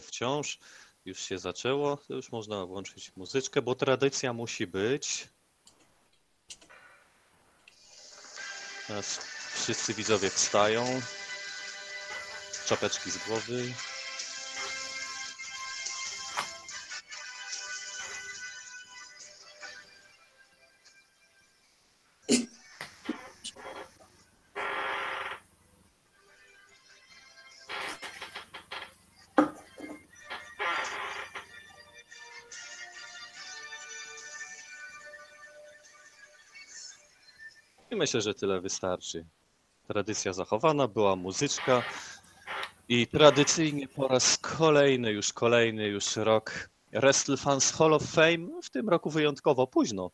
wciąż. Już się zaczęło, to już można włączyć muzyczkę, bo tradycja musi być. Teraz wszyscy widzowie wstają. Czapeczki z głowy. Myślę, że tyle wystarczy. Tradycja zachowana, była muzyczka i tradycyjnie po raz kolejny, już kolejny już rok Wrestle Fans Hall of Fame, w tym roku wyjątkowo późno.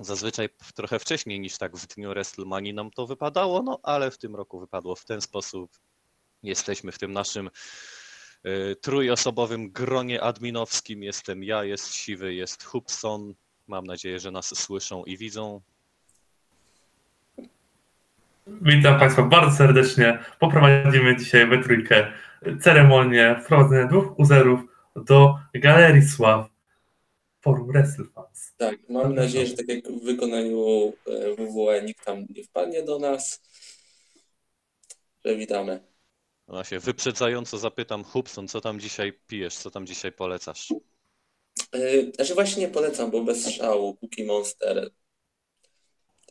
Zazwyczaj trochę wcześniej niż tak w dniu WrestleMania nam to wypadało, no ale w tym roku wypadło w ten sposób. Jesteśmy w tym naszym y, trójosobowym gronie adminowskim. Jestem ja, jest Siwy, jest Hubson. Mam nadzieję, że nas słyszą i widzą. Witam Państwa bardzo serdecznie. Poprowadzimy dzisiaj we trójkę ceremonię wprowadzenia dwóch uzerów do Galerii Sław Forum Wrestle Fans. Tak, mam nadzieję, że tak jak w wykonaniu e, WWE nikt tam nie wpadnie do nas. Że witamy. Właśnie wyprzedzająco zapytam Hubson, co tam dzisiaj pijesz, co tam dzisiaj polecasz? E, Znaczy właśnie nie polecam, bo bez szału Cookie Monster.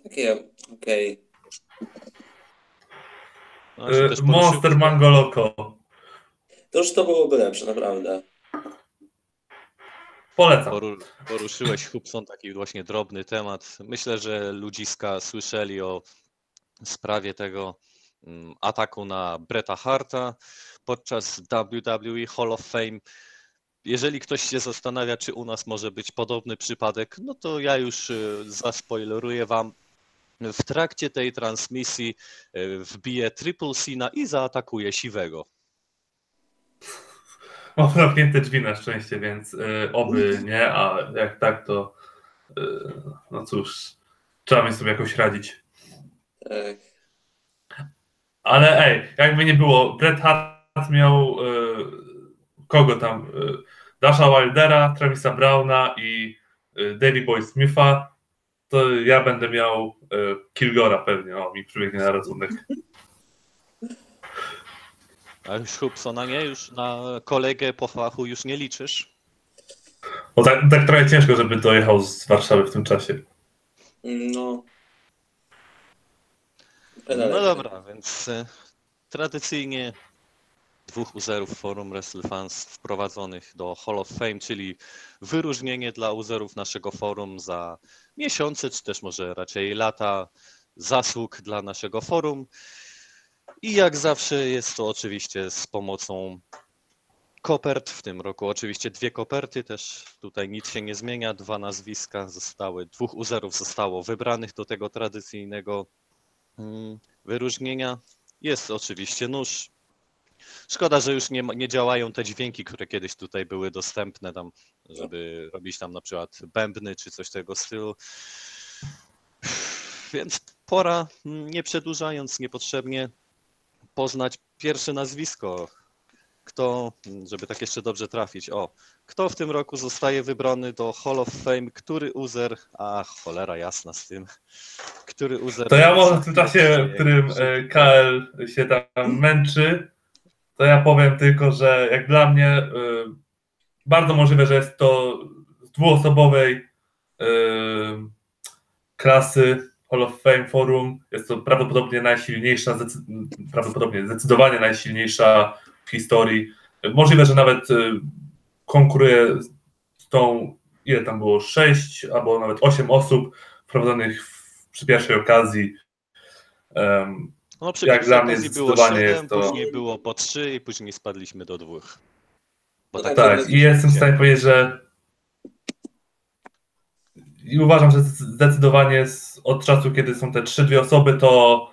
Takie, okej. No, Monster Mango Loco. To już to byłoby lepsze, naprawdę. Polecam. Poru, poruszyłeś Hubson taki właśnie drobny temat. Myślę, że ludziska słyszeli o sprawie tego mm, ataku na Bretta Harta podczas WWE Hall of Fame. Jeżeli ktoś się zastanawia, czy u nas może być podobny przypadek, no to ja już y, zaspoileruję wam. W trakcie tej transmisji y, wbije Triple Sina i zaatakuje Siwego. Mam zamknięte drzwi na szczęście, więc y, oby nie, a jak tak, to y, no cóż, trzeba mi sobie jakoś radzić. Tak. Ale ej, jakby nie było, Bret Hart miał y, kogo tam? Dasha Wildera, Travisa Browna i Davey Boy Smitha. To ja będę miał y, Kilgora pewnie. O, mi przybiegnie na rachunek. A już Hubsona nie, już na kolegę po fachu już nie liczysz? Bo tak, tak trochę ciężko, żeby dojechał z Warszawy w tym czasie. No. No dobra, więc e, tradycyjnie dwóch uzerów Forum Wrestle Fans wprowadzonych do Hall of Fame, czyli wyróżnienie dla uzerów naszego forum za miesiące, czy też może raczej lata zasług dla naszego forum. I jak zawsze jest to oczywiście z pomocą kopert. W tym roku oczywiście dwie koperty, też tutaj nic się nie zmienia. Dwa nazwiska zostały, dwóch uzerów zostało wybranych do tego tradycyjnego mm, wyróżnienia. Jest oczywiście nóż. Szkoda, że już nie, nie działają te dźwięki, które kiedyś tutaj były dostępne tam, żeby robić tam na przykład bębny czy coś tego stylu. Więc pora, nie przedłużając niepotrzebnie, poznać pierwsze nazwisko. Kto, żeby tak jeszcze dobrze trafić, o, kto w tym roku zostaje wybrany do Hall of Fame, który uzer, a cholera jasna z tym, który uzer... To ja może w tym czasie, w którym e, KL się tam męczy, to ja powiem tylko, że jak dla mnie e, bardzo możliwe, że jest to z dwuosobowej e, klasy Hall of Fame Forum. Jest to prawdopodobnie najsilniejsza, prawdopodobnie zdecydowanie najsilniejsza w historii. Możliwe, że nawet e, konkuruje z tą, ile tam było, sześć albo nawet osiem osób wprowadzonych w, przy pierwszej okazji. No, przy Jak dla mnie było zdecydowanie 7, jest to- później było po 3 i później spadliśmy do dwóch. Bo No tak, tak, i jestem w stanie powiedzieć, że i uważam, że zdecydowanie od czasu, kiedy są te trzy, dwie osoby, to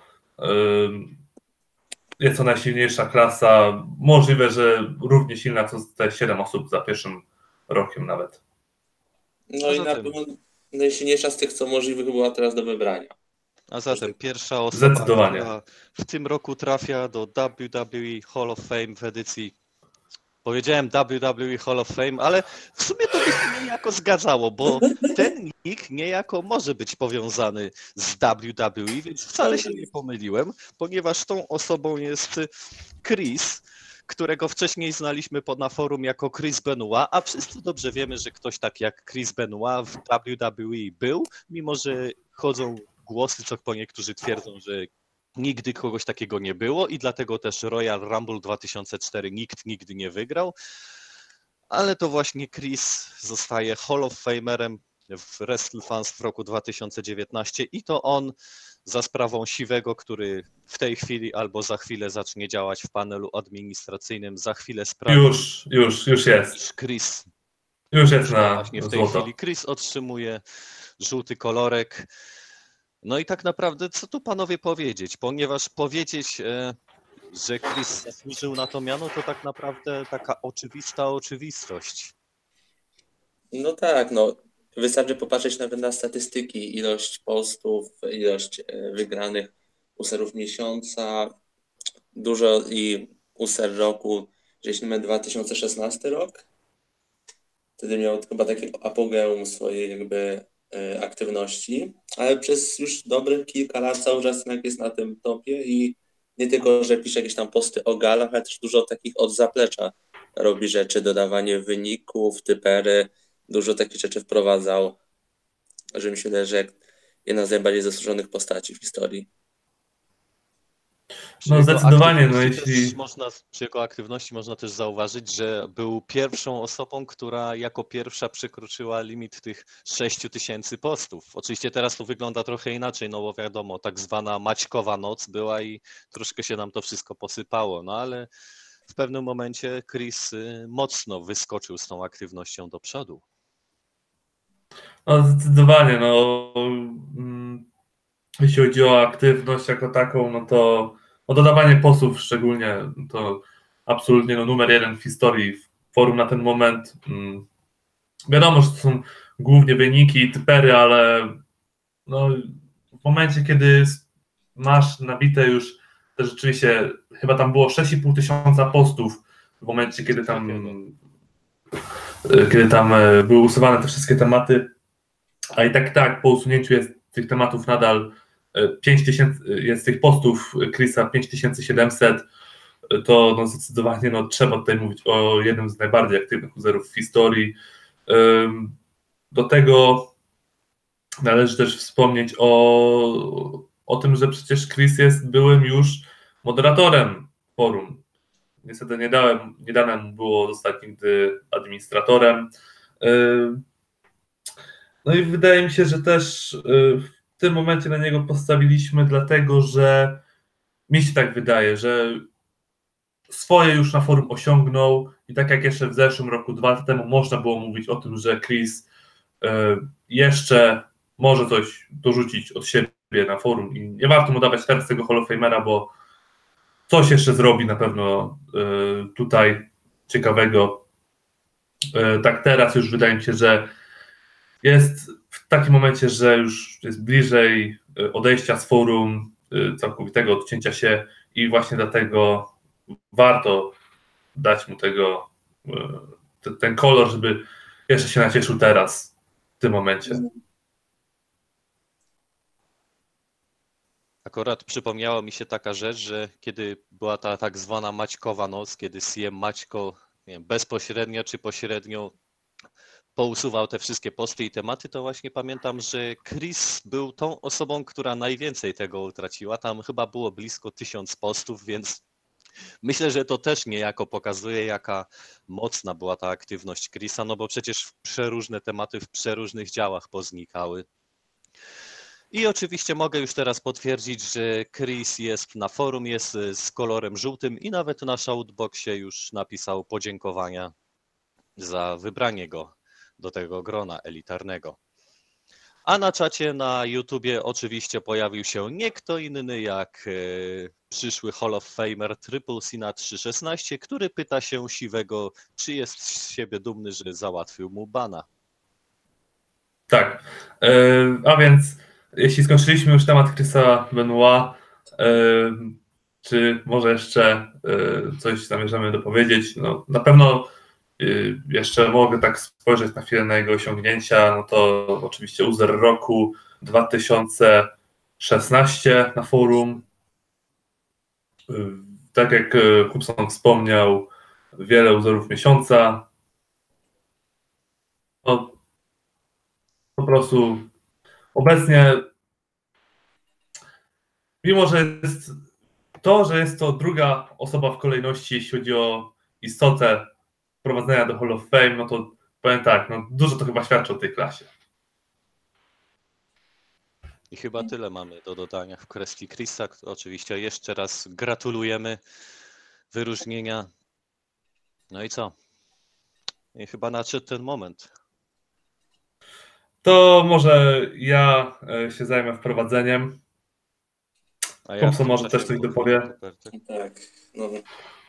jest to najsilniejsza klasa. Możliwe, że równie silna co te siedem osób za pierwszym rokiem nawet. No i Poza na tym- pewno najsilniejsza z tych, co możliwych była teraz do wybrania. A zatem pierwsza osoba, która w tym roku trafia do WWE Hall of Fame w edycji powiedziałem WWE Hall of Fame, ale w sumie to by się niejako zgadzało, bo ten nick niejako może być powiązany z WWE, więc wcale się nie pomyliłem, ponieważ tą osobą jest Chris, którego wcześniej znaliśmy pod na forum jako Chris Benoit, a wszyscy dobrze wiemy, że ktoś tak jak Chris Benoit w WWE był, mimo że chodzą głosy, co po niektórzy twierdzą, że nigdy kogoś takiego nie było i dlatego też Royal Rumble 2004 nikt nigdy nie wygrał, ale to właśnie Chris zostaje Hall of Famerem w WrestleFans w roku 2019 i to on za sprawą Siwego, który w tej chwili albo za chwilę zacznie działać w panelu administracyjnym, za chwilę sprawi, Już, już, już jest. Chris Już jest na właśnie w tej złoto. chwili Chris otrzymuje żółty kolorek. No i tak naprawdę, co tu panowie powiedzieć? Ponieważ powiedzieć, e, że Chris zasłużył na to miano, to tak naprawdę taka oczywista oczywistość. No tak, no. Wystarczy popatrzeć nawet na statystyki, ilość postów, ilość e, wygranych userów miesiąca, dużo i user roku, jeśli mamy 2016 rok, wtedy miał chyba takie apogeum swojej jakby aktywności, ale przez już dobrych kilka lat cały czas jednak jest na tym topie i nie tylko, że pisze jakieś tam posty o galach, ale też dużo takich od zaplecza robi rzeczy, dodawanie wyników, typery, dużo takich rzeczy wprowadzał, że wydaje, że jedna z najbardziej zasłużonych postaci w historii. No, zdecydowanie, no, jeśli- Można, przy jego aktywności można też zauważyć, że był pierwszą osobą, która jako pierwsza przekroczyła limit tych 6 tysięcy postów. Oczywiście teraz to wygląda trochę inaczej, no bo wiadomo, tak zwana Maćkowa noc była i troszkę się nam to wszystko posypało, no ale w pewnym momencie Chris y, mocno wyskoczył z tą aktywnością do przodu. No zdecydowanie, no mm, jeśli chodzi o aktywność jako taką, no to o dodawanie posłów szczególnie, to absolutnie no, numer jeden w historii forum na ten moment. Mm, Wiadomo, że to są głównie wyniki i typery, ale no, w momencie, kiedy masz nabite już te rzeczywiście, chyba tam było 6,5 tysiąca postów w momencie, kiedy tam kiedy tam e, były usuwane te wszystkie tematy, a i tak tak, po usunięciu jest tych tematów nadal 5000, jest tych postów Chrisa 5700, e, to no zdecydowanie no, trzeba tutaj mówić o jednym z najbardziej aktywnych userów w historii. Do tego należy też wspomnieć o, o tym, że przecież Chris jest byłym już moderatorem forum. Niestety nie, dałem, nie dane mu było zostać nigdy administratorem. No i wydaje mi się, że też w tym momencie na niego postawiliśmy, dlatego że mi się tak wydaje, że swoje już na forum osiągnął i tak jak jeszcze w zeszłym roku, dwa lata temu można było mówić o tym, że Chris y, jeszcze może coś dorzucić od siebie na forum i nie warto mu dawać teraz tego Hall of Famera, bo coś jeszcze zrobi na pewno y, tutaj ciekawego. Y, Tak teraz już wydaje mi się, że jest w takim momencie, że już jest bliżej y, odejścia z forum, y, całkowitego odcięcia się i właśnie dlatego warto dać mu tego, y, te- ten kolor, żeby jeszcze się nacieszył teraz, w tym momencie. Akurat przypomniała mi się taka rzecz, że kiedy była ta tak zwana Maćkowa noc, kiedy CM Maćko wiem, bezpośrednio czy pośrednio pousuwał te wszystkie posty i tematy, to właśnie pamiętam, że Chris był tą osobą, która najwięcej tego utraciła. Tam chyba było blisko tysiąc postów, więc myślę, że to też niejako pokazuje, jaka mocna była ta aktywność Chrisa, no bo przecież przeróżne tematy w przeróżnych działach poznikały. I oczywiście mogę już teraz potwierdzić, że Chris jest na forum, jest z kolorem żółtym i nawet na shoutboxie już napisał podziękowania za wybranie go do tego grona elitarnego. A na czacie na YouTubie oczywiście pojawił się nie kto inny jak y, przyszły Hall of Famer Triple Sina 316, który pyta się Siwego, czy jest z siebie dumny, że załatwił mu bana. Tak. E, A więc, jeśli skończyliśmy już temat Chrisa Benoit, e, czy może jeszcze coś zamierzamy dopowiedzieć? No, na pewno jeszcze mogę tak spojrzeć na chwilę na jego osiągnięcia, no to oczywiście user roku 2016 na forum. Y, Tak jak Kupson wspomniał, wiele uzerów miesiąca. No, po prostu obecnie, mimo że jest to, że jest to druga osoba w kolejności, jeśli chodzi o istotę wprowadzenia do Hall of Fame, no to powiem tak, no dużo to chyba świadczy o tej klasie. I chyba tyle mamy do dodania w kwestii Chrisa. Oczywiście jeszcze raz gratulujemy wyróżnienia. No i co? I chyba nadszedł ten moment. To może ja e, się zajmę wprowadzeniem. A ja Thompson może też coś dopowie. Tak, no.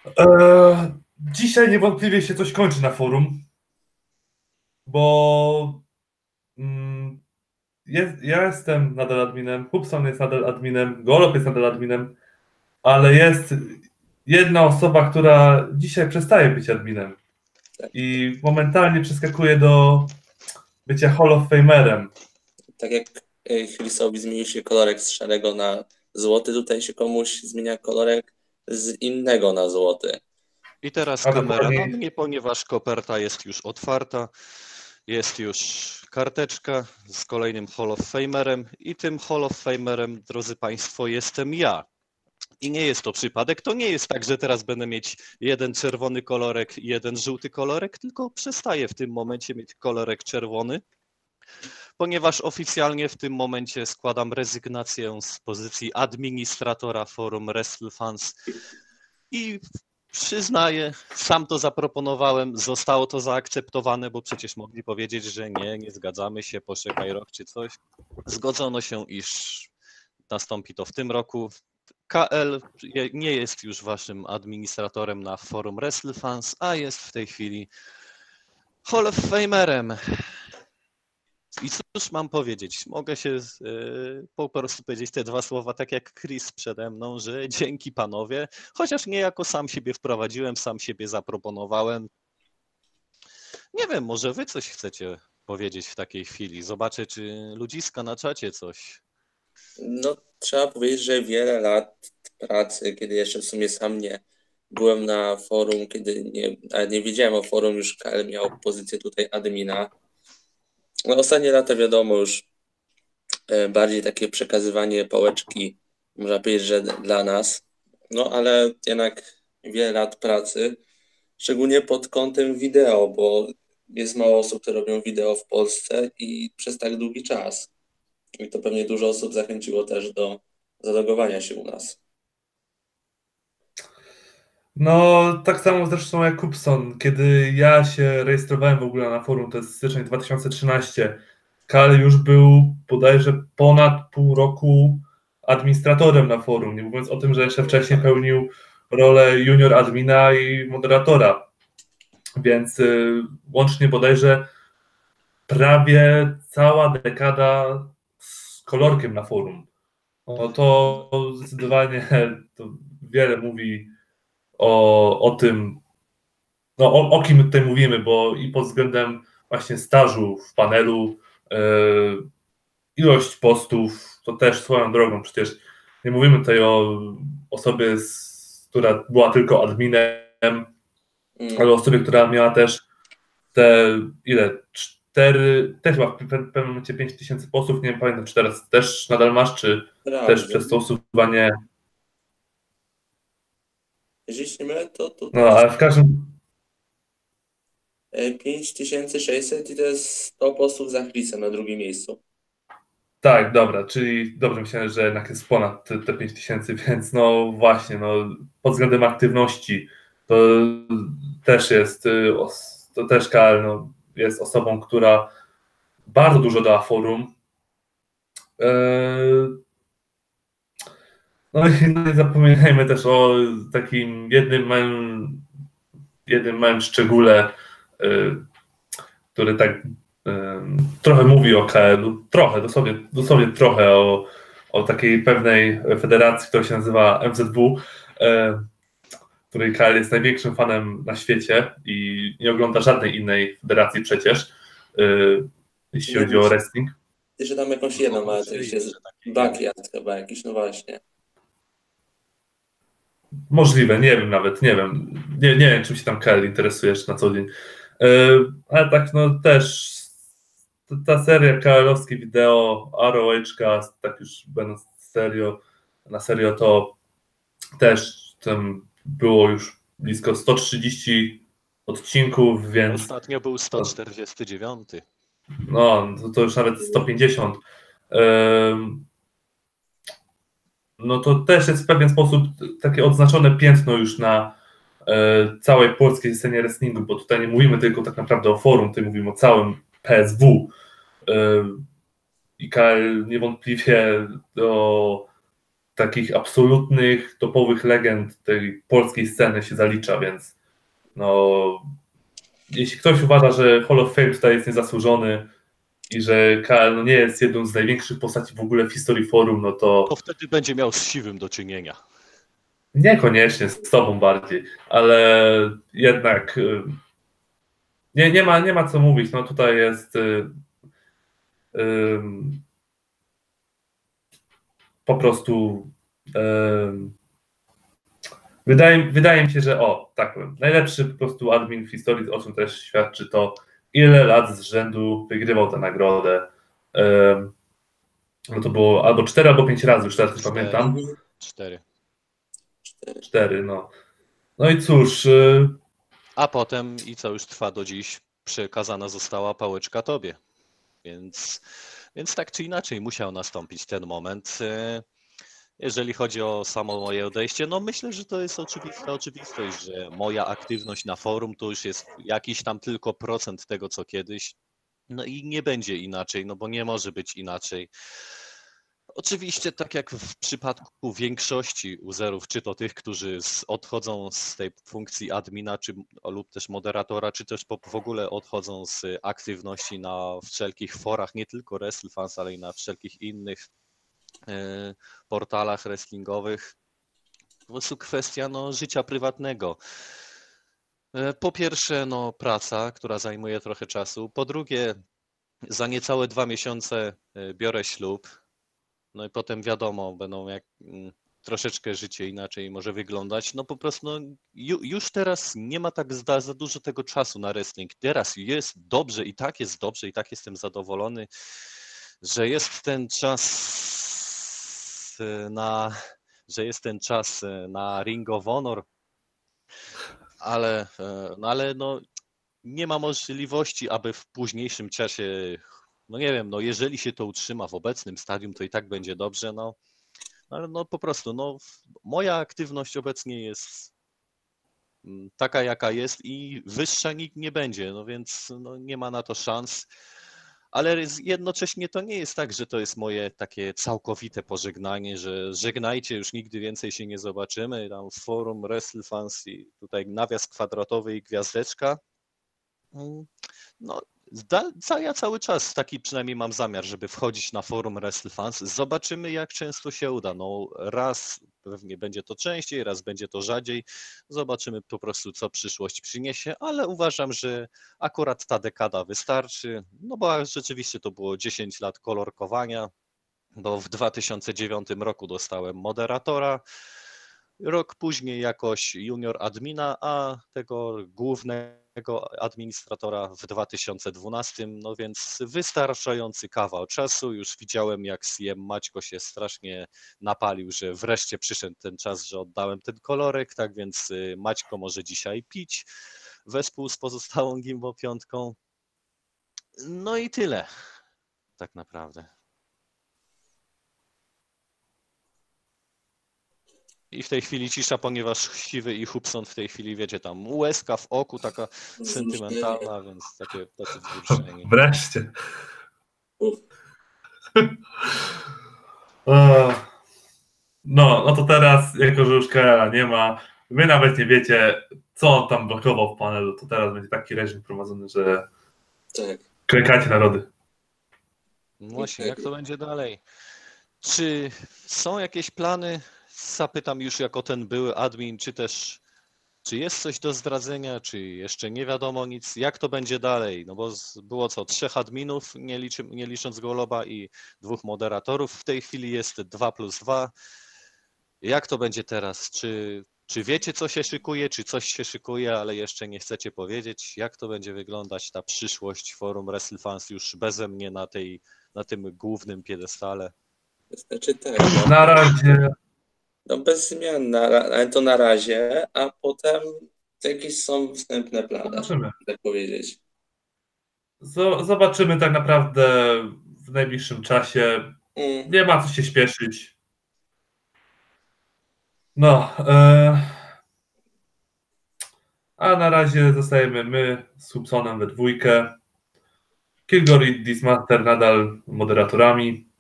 Eee, dzisiaj niewątpliwie się coś kończy na forum, bo mm, ja jestem nadal adminem, Hubson jest nadal adminem, Golop jest nadal adminem, ale jest jedna osoba, która dzisiaj przestaje być adminem i momentalnie przeskakuje do bycia Hall of Famerem. Tak jak e, Chrisowi zmienił się kolorek z szarego na złoty, tutaj się komuś zmienia kolorek z innego na złoty. I teraz A kamera na mnie, ponieważ koperta jest już otwarta, jest już karteczka z kolejnym Hall of Famerem i tym Hall of Famerem, drodzy Państwo, jestem ja. I nie jest to przypadek, to nie jest tak, że teraz będę mieć jeden czerwony kolorek i jeden żółty kolorek, tylko przestaję w tym momencie mieć kolorek czerwony, ponieważ oficjalnie w tym momencie składam rezygnację z pozycji administratora forum WrestleFans i Przyznaję, sam to zaproponowałem, zostało to zaakceptowane, bo przecież mogli powiedzieć, że nie, nie zgadzamy się, poczekaj rok czy coś. Zgodzono się, iż nastąpi to w tym roku. KL nie jest już waszym administratorem na forum WrestleFans, a jest w tej chwili Hall of Famerem. I cóż mam powiedzieć? Mogę się y, po prostu powiedzieć te dwa słowa, tak jak Chris przede mną, że dzięki panowie, chociaż niejako sam siebie wprowadziłem, sam siebie zaproponowałem. Nie wiem, może wy coś chcecie powiedzieć w takiej chwili. Zobaczę, czy ludziska na czacie coś. No, trzeba powiedzieć, że wiele lat pracy, kiedy jeszcze w sumie sam nie byłem na forum, kiedy nie, nie wiedziałem o forum, już KL miał pozycję tutaj admina. No, ostatnie lata wiadomo już e, bardziej takie przekazywanie pałeczki, można powiedzieć, że dla nas. No, ale jednak wiele lat pracy, szczególnie pod kątem wideo, bo jest mało osób, które robią wideo w Polsce i przez tak długi czas. I to pewnie dużo osób zachęciło też do zalogowania się u nas. No, tak samo zresztą jak Kupson. Kiedy ja się rejestrowałem w ogóle na forum, to jest styczeń 2013, Kal już był bodajże ponad pół roku administratorem na forum, nie mówiąc o tym, że jeszcze wcześniej pełnił rolę junior admina i moderatora. Więc y, łącznie bodajże prawie cała dekada z kolorkiem na forum. No to zdecydowanie to wiele mówi o, o tym, no, o, o kim tutaj mówimy, bo i pod względem właśnie stażu w panelu, e, ilość postów, to też swoją drogą, przecież nie mówimy tutaj o osobie, z, która była tylko adminem, Mm, ale osobie, która miała też te, ile, cztery, też chyba w pe- pewnym momencie 5 tysięcy postów, nie wiem, pamiętam, czy teraz też nadal masz, czy prawda. też przez to usuwanie, Nie mylę, to, to no ale w każdym, e, 5600 i to jest 100 posłów za Chrisem na drugim miejscu. Tak, dobra, czyli dobrze myślałem, że jednak jest ponad te, te 5 tysięcy, więc no właśnie, no pod względem aktywności to też jest, y, os- to też KL no, jest osobą, która bardzo dużo dała forum. Eee, No i no nie zapominajmy też o takim jednym małym, jednym małym szczególe, y, który tak Ym, trochę mówi o KL, trochę, dosłownie, dosłownie trochę o, o takiej pewnej federacji, która się nazywa MZW, e, której Kyle jest największym fanem na świecie i nie ogląda żadnej innej federacji przecież, jeśli chodzi o wrestling. Jeszcze tam jakąś jedną, ale jest backyard chyba jakiś, no właśnie. Możliwe, nie wiem nawet, nie wiem. Nie, nie wiem, czym się tam Kyle interesujesz na co dzień. E, ale tak, no też ta seria Kalowskie wideo, ROH, tak już będąc serio, na serio, to też tam było już blisko 130 odcinków, więc. Ostatnio był 149. No, to, to już nawet 150. No to też jest w pewien sposób takie odznaczone piętno już na e, całej polskiej scenie wrestlingu, bo tutaj nie mówimy tylko tak naprawdę o forum, tutaj mówimy o całym PSW. IKL niewątpliwie do takich absolutnych, topowych legend tej polskiej sceny się zalicza, więc no, jeśli ktoś uważa, że Hall of Fame tutaj jest niezasłużony i że KL no, nie jest jedną z największych postaci w ogóle w historii forum, no to... To wtedy będzie miał z siwym do czynienia. Niekoniecznie, z tobą bardziej, ale jednak y, nie, nie, ma, nie ma co mówić, no tutaj jest y, po prostu wydaje, wydaje mi się, że o, tak powiem, najlepszy po prostu admin w historii, o czym też świadczy to, ile lat z rzędu wygrywał tę nagrodę. No to było albo cztery, albo pięć razy, już teraz nie pamiętam. Cztery. Cztery, no. No i cóż. Y, A potem, i co już trwa do dziś, przekazana została pałeczka tobie. Więc, więc tak czy inaczej musiał nastąpić ten moment. Jeżeli chodzi o samo moje odejście, no myślę, że to jest oczywista oczywistość, że moja aktywność na forum to już jest jakiś tam tylko procent tego, co kiedyś. No i nie będzie inaczej, no bo nie może być inaczej. Oczywiście, tak jak w przypadku większości userów, czy to tych, którzy odchodzą z tej funkcji admina, czy, lub też moderatora, czy też w ogóle odchodzą z aktywności na wszelkich forach, nie tylko WrestleFans, ale i na wszelkich innych portalach wrestlingowych, po prostu kwestia no, życia prywatnego. E, po pierwsze, no, praca, która zajmuje trochę czasu. Po drugie, za niecałe dwa miesiące e, biorę ślub no i potem wiadomo, będą jak mm, troszeczkę życie inaczej może wyglądać. No po prostu no, już teraz nie ma tak za, za dużo tego czasu na wrestling. Teraz jest dobrze i tak jest dobrze i tak jestem zadowolony, że jest ten czas na, że jest ten czas e, na Ring of Honor, ale, e, no, ale no, nie ma możliwości, aby w późniejszym czasie no nie wiem, no jeżeli się to utrzyma w obecnym stadium, to i tak będzie dobrze, no, no ale no po prostu, no moja aktywność obecnie jest mm, taka, jaka jest i wyższa nikt nie będzie, no więc no, nie ma na to szans. Ale jednocześnie to nie jest tak, że to jest moje takie całkowite pożegnanie, że żegnajcie, już nigdy więcej się nie zobaczymy. Tam forum WrestleFans i tutaj nawias kwadratowy i gwiazdeczka. Mm, no, ja cały czas taki przynajmniej mam zamiar, żeby wchodzić na forum WrestleFans. Zobaczymy, jak często się uda. No, raz pewnie będzie to częściej, raz będzie to rzadziej. Zobaczymy po prostu, co przyszłość przyniesie, ale uważam, że akurat ta dekada wystarczy, no bo rzeczywiście to było 10 lat kolorkowania, bo w 2009 roku dostałem moderatora. Rok później jakoś junior admina, a tego głównego administratora w 2012, no więc wystarczający kawał czasu. Już widziałem, jak CM Maćko się strasznie napalił, że wreszcie przyszedł ten czas, że oddałem ten kolorek, tak więc y, Maćko może dzisiaj pić wespół z pozostałą Gimbo piątką. No i tyle, tak naprawdę. I w tej chwili cisza, ponieważ siwy i Hubson w tej chwili, wiecie, tam łezka w oku, taka sentymentalna, więc takie, takie wzruszenie. Wreszcie. No, no to teraz, jako że już Kaela nie ma, wy nawet nie wiecie, co on tam blokował w panelu, to teraz będzie taki reżim prowadzony, że tak. klekacie narody. No właśnie, jak to będzie dalej? Czy są jakieś plany? Zapytam już jako ten były admin, czy też czy jest coś do zdradzenia, czy jeszcze nie wiadomo nic, jak to będzie dalej? No bo z- było co, trzech adminów, nie, liczy, nie licząc Goloba i dwóch moderatorów. W tej chwili jest 2 plus 2. Jak to będzie teraz? Czy, czy wiecie, co się szykuje, czy coś się szykuje, ale jeszcze nie chcecie powiedzieć? Jak to będzie wyglądać ta przyszłość forum WrestleFans już beze mnie na, tej, na tym głównym piedestale? Znaczy tak, Na razie no bez zmian, na, ale to na razie, a potem jakieś są wstępne plany, zobaczymy. tak powiedzieć. Zobaczymy tak naprawdę w najbliższym czasie. Mm, Nie ma co się śpieszyć. No. E... A na razie zostajemy my z Hubsonem we dwójkę. Kilgore i Dismaster nadal moderatorami.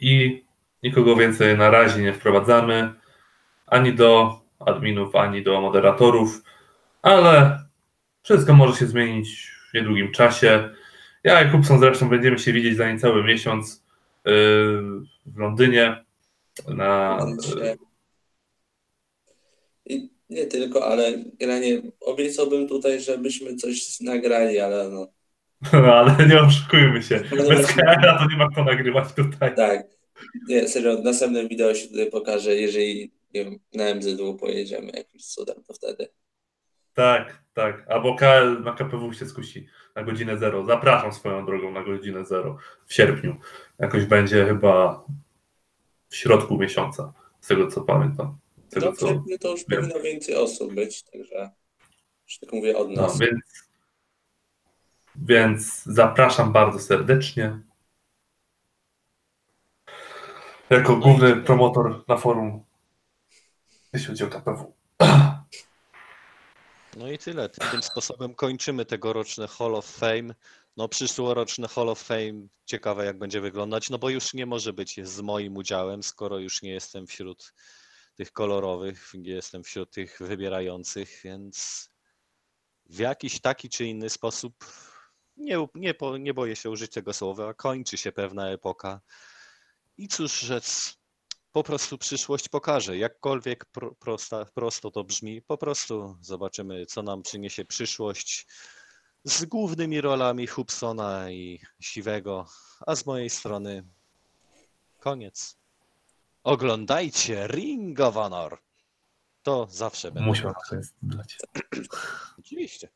I nikogo więcej na razie nie wprowadzamy. Ani do adminów, ani do moderatorów. Ale wszystko może się zmienić w niedługim czasie. Ja i Hubson zresztą będziemy się widzieć za niecały miesiąc yy, w Londynie na I nie tylko, ale granie, obiecałbym tutaj, żebyśmy coś nagrali, ale no ale nie oszukujmy się. Bez to nie ma kto nagrywać tutaj. tak. Nie, serio, następne wideo się tutaj pokaże, jeżeli nie wiem, na MZW pojedziemy jakimś cudem, to wtedy. Tak, tak. Albo KL na KPW się skusi na godzinę zero. Zapraszam swoją drogą na godzinę zero w sierpniu. Jakoś będzie chyba w środku miesiąca, z tego co pamiętam. Z tego, No w sierpniu to już wiem. powinno więcej osób być, także już tak mówię od No, nas. więc, więc zapraszam bardzo serdecznie. Jako główny promotor na forum, jeśli chodzi o KPW. No i tyle. Tym sposobem kończymy tegoroczne Hall of Fame. No przyszłoroczne Hall of Fame ciekawe jak będzie wyglądać, no bo już nie może być z moim udziałem, skoro już nie jestem wśród tych kolorowych, nie jestem wśród tych wybierających, więc w jakiś taki czy inny sposób nie, nie, nie boję się użyć tego słowa, kończy się pewna epoka. I cóż rzec, po prostu przyszłość pokaże. Jakkolwiek pro, prosta, prosto to brzmi, po prostu zobaczymy, co nam przyniesie przyszłość z głównymi rolami Hubsona i Siwego, a z mojej strony koniec. Oglądajcie Ring of Honor. To zawsze będę. Musiał to jest dać. Oczywiście.